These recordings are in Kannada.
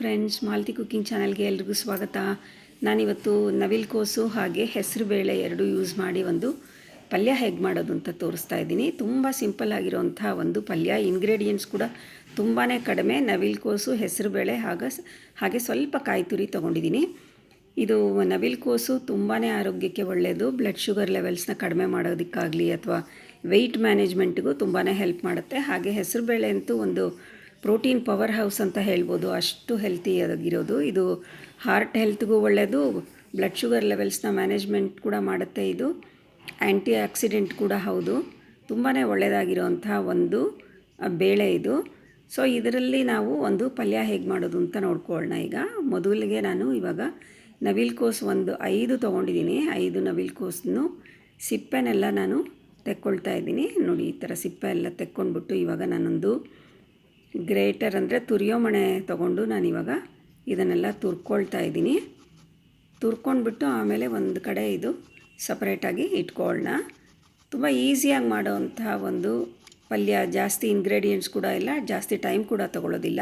ಫ್ರೆಂಡ್ಸ್ ಮಾಲ್ತಿ ಕುಕ್ಕಿಂಗ್ ಚಾನಲ್ಗೆ ಎಲ್ರಿಗೂ ಸ್ವಾಗತ. ನಾನಿವತ್ತು ನವಿಲ್ ಕೋಸು ಹಾಗೆ ಹೆಸರು ಬೇಳೆ ಎರಡು ಯೂಸ್ ಮಾಡಿ ಒಂದು ಪಲ್ಯ ಹೇಗೆ ಮಾಡೋದು ಅಂತ ತೋರಿಸ್ತಾ ಇದ್ದೀನಿ. ತುಂಬ ಸಿಂಪಲ್ ಆಗಿರೋಂಥ ಒಂದು ಪಲ್ಯ. ಇಂಗ್ರೀಡಿಯೆಂಟ್ಸ್ ಕೂಡ ತುಂಬಾ ಕಡಿಮೆ. ನವಿಲ್ ಕೋಸು, ಹೆಸರು ಬೇಳೆ ಹಾಗೆ ಹಾಗೆ ಸ್ವಲ್ಪ ಕಾಯಿ ತುರಿ ತೊಗೊಂಡಿದ್ದೀನಿ. ಇದು ನವಿಲ್ ಕೋಸು ತುಂಬಾ ಆರೋಗ್ಯಕ್ಕೆ ಒಳ್ಳೆಯದು ಬ್ಲಡ್ ಶುಗರ್ ಲೆವೆಲ್ಸ್ನ ಕಡಿಮೆ ಮಾಡೋದಕ್ಕಾಗಲಿ ಅಥವಾ ವೆಯ್ಟ್ ಮ್ಯಾನೇಜ್ಮೆಂಟ್ಗೂ ತುಂಬಾ ಹೆಲ್ಪ್ ಮಾಡುತ್ತೆ. ಹಾಗೆ ಹೆಸರು ಬೇಳೆ ಅಂತೂ ಒಂದು ಪ್ರೋಟೀನ್ ಪವರ್ ಹೌಸ್ ಅಂತ ಹೇಳ್ಬೋದು. ಅಷ್ಟು ಹೆಲ್ತಿ ಆಗಿರೋದು. ಇದು ಹಾರ್ಟ್ ಹೆಲ್ತ್ಗೂ ಒಳ್ಳೆಯದು ಬ್ಲಡ್ ಶುಗರ್ ಲೆವೆಲ್ಸ್ನ ಮ್ಯಾನೇಜ್ಮೆಂಟ್ ಕೂಡ ಮಾಡುತ್ತೆ ಇದು. ಆ್ಯಂಟಿ ಆಕ್ಸಿಡೆಂಟ್ ಕೂಡ ಹೌದು. ತುಂಬಾ ಒಳ್ಳೆಯದಾಗಿರೋಂಥ ಒಂದು ಬೇಳೆ ಇದು. ಸೊ ಇದರಲ್ಲಿ ನಾವು ಒಂದು ಪಲ್ಯ ಹೇಗೆ ಮಾಡೋದು ಅಂತ ನೋಡ್ಕೊಳ್ಳೋಣ ಈಗ. ಮೊದಲಿಗೆ ನಾನು ಇವಾಗ ನವಿಲ್ ಕೋಸು ಒಂದು ಐದು ತೊಗೊಂಡಿದ್ದೀನಿ. ಐದು ನವಿಲ್ ಕೋಸನ್ನು ಸಿಪ್ಪೆನೆಲ್ಲ ನಾನು ತೆಕ್ಕೊಳ್ತಾ ಇದ್ದೀನಿ. ನೋಡಿ, ಈ ಥರ ಸಿಪ್ಪೆ ಎಲ್ಲ ತೆಕ್ಕೊಂಡ್ಬಿಟ್ಟು ಇವಾಗ ನಾನೊಂದು ಗ್ರೇಟರ್ ಅಂದರೆ ತುರಿಯೋ ಮಣೆ ತೊಗೊಂಡು ನಾನಿವಾಗ ಇದನ್ನೆಲ್ಲ ತುರ್ಕೊಳ್ತಾ ಇದ್ದೀನಿ. ತುರ್ಕೊಂಡ್ಬಿಟ್ಟು ಆಮೇಲೆ ಒಂದು ಕಡೆ ಇದು ಸಪ್ರೇಟಾಗಿ ಇಟ್ಕೊಳ್ಳೋಣ ತುಂಬ ಈಸಿಯಾಗಿ ಮಾಡೋವಂಥ ಒಂದು ಪಲ್ಯ, ಜಾಸ್ತಿ ಇಂಗ್ರೀಡಿಯೆಂಟ್ಸ್ ಕೂಡ ಇಲ್ಲ, ಜಾಸ್ತಿ ಟೈಮ್ ಕೂಡ ತಗೊಳ್ಳೋದಿಲ್ಲ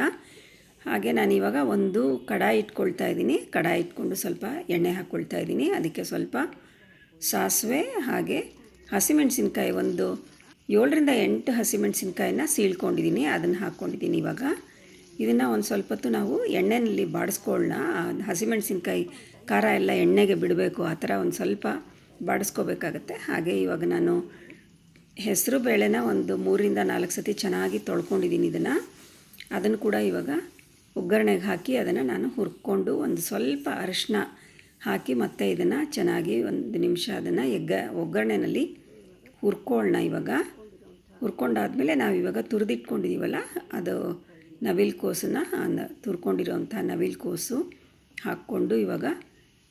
ಹಾಗೆ ನಾನಿವಾಗ ಒಂದು ಕಡಾಯಿ ಇಟ್ಕೊಳ್ತಾ ಇದ್ದೀನಿ. ಕಡಾಯಿ ಇಟ್ಕೊಂಡು ಸ್ವಲ್ಪ ಎಣ್ಣೆ ಹಾಕ್ಕೊಳ್ತಾ ಇದ್ದೀನಿ. ಅದಕ್ಕೆ ಸ್ವಲ್ಪ ಸಾಸಿವೆ ಹಾಗೆ ಹಸಿಮೆಣಸಿನ್ಕಾಯಿ ಒಂದು ಏಳರಿಂದ ಎಂಟು ಹಸಿಮೆಣಸಿನ್ಕಾಯಿನ ಸೀಳ್ಕೊಂಡಿದ್ದೀನಿ, ಅದನ್ನು ಹಾಕ್ಕೊಂಡಿದ್ದೀನಿ ಇವಾಗ. ಇದನ್ನು ಒಂದು ಸ್ವಲ್ಪ ಹೊತ್ತು ನಾವು ಎಣ್ಣೆಯಲ್ಲಿ ಬಾಡಿಸ್ಕೊಳ್ಳೋಣ ಹಸಿಮೆಣಸಿನ್ಕಾಯಿ ಖಾರ ಎಲ್ಲ ಎಣ್ಣೆಗೆ ಬಿಡಬೇಕು, ಆ ಥರ ಒಂದು ಸ್ವಲ್ಪ ಬಾಡಿಸ್ಕೋಬೇಕಾಗತ್ತೆ. ಹಾಗೆ ಇವಾಗ ನಾನು ಹೆಸರು ಬೇಳೆನ ಒಂದು ಮೂರಿಂದ ನಾಲ್ಕು ಸತಿ ಚೆನ್ನಾಗಿ ತೊಳ್ಕೊಂಡಿದ್ದೀನಿ ಇದನ್ನು. ಅದನ್ನು ಕೂಡ ಇವಾಗ ಒಗ್ಗರಣೆಗೆ ಹಾಕಿ ಅದನ್ನು ನಾನು ಹುರ್ಕೊಂಡು ಒಂದು ಸ್ವಲ್ಪ ಅರಿಶಿನ ಹಾಕಿ ಮತ್ತೆ ಇದನ್ನು ಚೆನ್ನಾಗಿ ಒಂದು ನಿಮಿಷ ಅದನ್ನು ಎಗ್ಗ ಒಗ್ಗರಣೆನಲ್ಲಿ ಹುರ್ಕೊಳ್ಳೋಣ ಇವಾಗ. ಹುರ್ಕೊಂಡಾದಮೇಲೆ ನಾವು ಇವಾಗ ತುರಿದಿಟ್ಕೊಂಡಿದ್ದೀವಲ್ಲ ಅದು ನವಿಲು ಕೋಸನ್ನ ತುರ್ಕೊಂಡಿರೋವಂಥ ನವಿಲು ಕೋಸು ಹಾಕ್ಕೊಂಡು ಇವಾಗ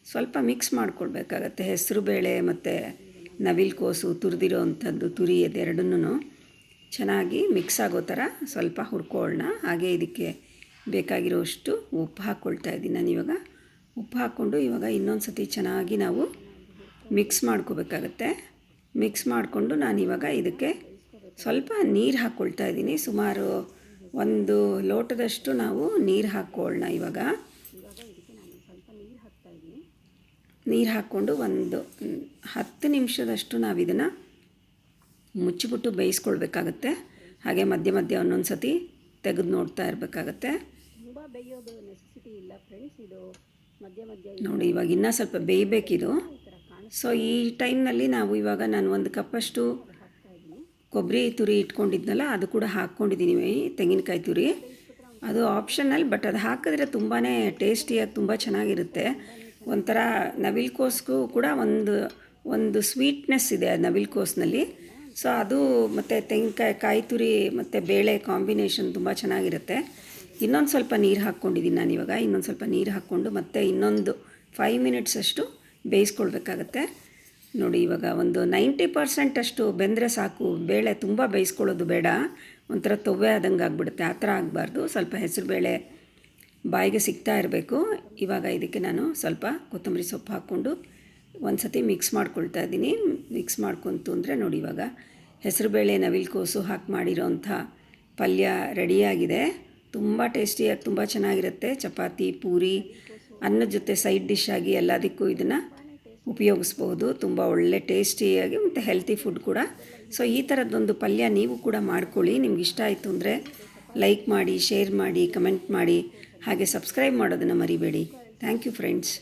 ಸ್ವಲ್ಪ ಮಿಕ್ಸ್ ಮಾಡ್ಕೊಳ್ಬೇಕಾಗತ್ತೆ. ಹೆಸರು ಬೇಳೆ ಮತ್ತು ನವಿಲು ಕೋಸು ತುರಿದಿರೋ ಅಂಥದ್ದು ತುರಿ ಅದೆರಡನ್ನೂ ಚೆನ್ನಾಗಿ ಮಿಕ್ಸ್ ಆಗೋ ಥರ ಸ್ವಲ್ಪ ಹುರ್ಕೊಳ್ಳೋಣ ಹಾಗೆ ಇದಕ್ಕೆ ಬೇಕಾಗಿರೋಷ್ಟು ಉಪ್ಪು ಹಾಕ್ಕೊಳ್ತಾ ಇದ್ದೀನಿ ನಾನು ಇವಾಗ ಉಪ್ಪು ಹಾಕ್ಕೊಂಡು ಇವಾಗ ಇನ್ನೊಂದು ಸತಿ ಚೆನ್ನಾಗಿ ನಾವು ಮಿಕ್ಸ್ ಮಾಡ್ಕೋಬೇಕಾಗತ್ತೆ. ಮಿಕ್ಸ್ ಮಾಡಿಕೊಂಡು ನಾನಿವಾಗ ಇದಕ್ಕೆ ಸ್ವಲ್ಪ ನೀರು ಹಾಕ್ಕೊಳ್ತಾ ಇದ್ದೀನಿ. ಸುಮಾರು ಒಂದು ಲೋಟದಷ್ಟು ನಾವು ನೀರು ಹಾಕ್ಕೊಳ್ಳೋಣ ಇವಾಗ. ನೀರು ಹಾಕ್ಕೊಂಡು ಒಂದು ಹತ್ತು ನಿಮಿಷದಷ್ಟು ನಾವು ಇದನ್ನು ಮುಚ್ಚಿಬಿಟ್ಟು ಬೇಯಿಸ್ಕೊಳ್ಬೇಕಾಗತ್ತೆ. ಹಾಗೆ ಮಧ್ಯ ಮಧ್ಯ ಒಂದೊಂದು ಸತಿ ತೆಗೆದು ನೋಡ್ತಾ ಇರಬೇಕಾಗತ್ತೆ. ತುಂಬ ಬೇಯೋದು ನೆಸೆಸಿಟಿ ಇಲ್ಲ ಫ್ರೆಂಡ್ಸ್ ಇದು. ಮಧ್ಯ ಮಧ್ಯ ನೋಡಿ ಇವಾಗ ಇನ್ನೂ ಸ್ವಲ್ಪ ಬೇಯಬೇಕಿದು. ಸೊ ಈ ಟೈಮ್ನಲ್ಲಿ ನಾವು ಇವಾಗ ನಾನು ಒಂದು ಕಪ್ಪಷ್ಟು ಕೊಬ್ಬರಿ, ತುರಿ ಇಟ್ಕೊಂಡಿದ್ನಲ್ಲ, ಅದು ಕೂಡ ಹಾಕ್ಕೊಂಡಿದ್ದೀನಿ ತೆಂಗಿನಕಾಯಿ ತುರಿ. ಅದು ಆಪ್ಷನಲ್ ಬಟ್ ಅದು ಹಾಕಿದ್ರೆ ತುಂಬಾ ಟೇಸ್ಟಿಯಾಗಿ ತುಂಬ ಚೆನ್ನಾಗಿರುತ್ತೆ. ಒಂಥರ ನವಿಲ್ಕೋಸ್ಗೂ ಕೂಡ ಒಂದು ಒಂದು ಸ್ವೀಟ್ನೆಸ್ ಇದೆ ಅದು ನವಿಲ್ಕೋಸ್ನಲ್ಲಿ. ಸೊ ಅದು ಮತ್ತು ತೆಂಗಿನಕಾಯಿ, ಕಾಯಿ ತುರಿ ಮತ್ತು ಬೇಳೆ ಕಾಂಬಿನೇಷನ್ ತುಂಬ ಚೆನ್ನಾಗಿರುತ್ತೆ. ಇನ್ನೊಂದು ಸ್ವಲ್ಪ ನೀರು ಹಾಕ್ಕೊಂಡಿದ್ದೀನಿ ನಾನು ಇವಾಗ. ಇನ್ನೊಂದು ಸ್ವಲ್ಪ ನೀರು ಹಾಕ್ಕೊಂಡು ಮತ್ತೆ ಇನ್ನೊಂದು ಫೈವ್ ಮಿನಿಟ್ಸ್ ಅಷ್ಟು ಬೇಯಿಸ್ಕೊಳ್ಬೇಕಾಗತ್ತೆ. ನೋಡಿ, ಇವಾಗ ಒಂದು ನೈಂಟಿ ಪರ್ಸೆಂಟ್ ಅಷ್ಟು ಬೆಂದರೆ ಸಾಕು, ಬೇಳೆ ತುಂಬ ಬೇಯಿಸ್ಕೊಳ್ಳೋದು ಬೇಡ, ಒಂಥರ ತೊವ್ವೆ ಆದಂಗೆ ಆಗಿಬಿಡುತ್ತೆ, ಆ ಥರ ಆಗಬಾರ್ದು, ಸ್ವಲ್ಪ ಹೆಸರು ಬೇಳೆ ಬಾಯಿಗೆ ಸಿಗ್ತಾ ಇರಬೇಕು. ಇವಾಗ ಇದಕ್ಕೆ ನಾನು ಸ್ವಲ್ಪ ಕೊತ್ತಂಬರಿ ಸೊಪ್ಪು ಹಾಕ್ಕೊಂಡು ಒಂದು ಸತಿ ಮಿಕ್ಸ್ ಮಾಡ್ಕೊಳ್ತಾ ಇದ್ದೀನಿ. ಮಿಕ್ಸ್ ಮಾಡ್ಕೊಂತು ಅಂದರೆ ನೋಡಿ, ಇವಾಗ ಹೆಸರುಬೇಳೆ ನವಿಲು ಕೋಸು ಹಾಕಿ ಮಾಡಿರೋಂಥ ಪಲ್ಯ ರೆಡಿಯಾಗಿದೆ. ತುಂಬ ಟೇಸ್ಟಿಯಾಗಿ ತುಂಬ ಚೆನ್ನಾಗಿರುತ್ತೆ. ಚಪಾತಿ, ಪೂರಿ, ಅನ್ನದ ಜೊತೆ ಸೈಡ್ ಡಿಶ್ ಆಗಿ ಎಲ್ಲದಕ್ಕೂ ಇದನ್ನು ಉಪಯೋಗಿಸ್ಬೋದು. ತುಂಬ ಒಳ್ಳೆ ಟೇಸ್ಟಿಯಾಗಿ ಮತ್ತು ಹೆಲ್ತಿ ಫುಡ್ ಕೂಡ. ಸೊ ಈ ಥರದ್ದೊಂದು ಪಲ್ಯ ನೀವು ಕೂಡ ಮಾಡ್ಕೊಳ್ಳಿ. ನಿಮ್ಗೆ ಇಷ್ಟ ಆಯಿತು ಅಂದರೆ ಲೈಕ್ ಮಾಡಿ ಶೇರ್ ಮಾಡಿ ಕಮೆಂಟ್ ಮಾಡಿ. ಹಾಗೆ ಸಬ್ಸ್ಕ್ರೈಬ್ ಮಾಡೋದನ್ನು ಮರಿಬೇಡಿ. Thank you friends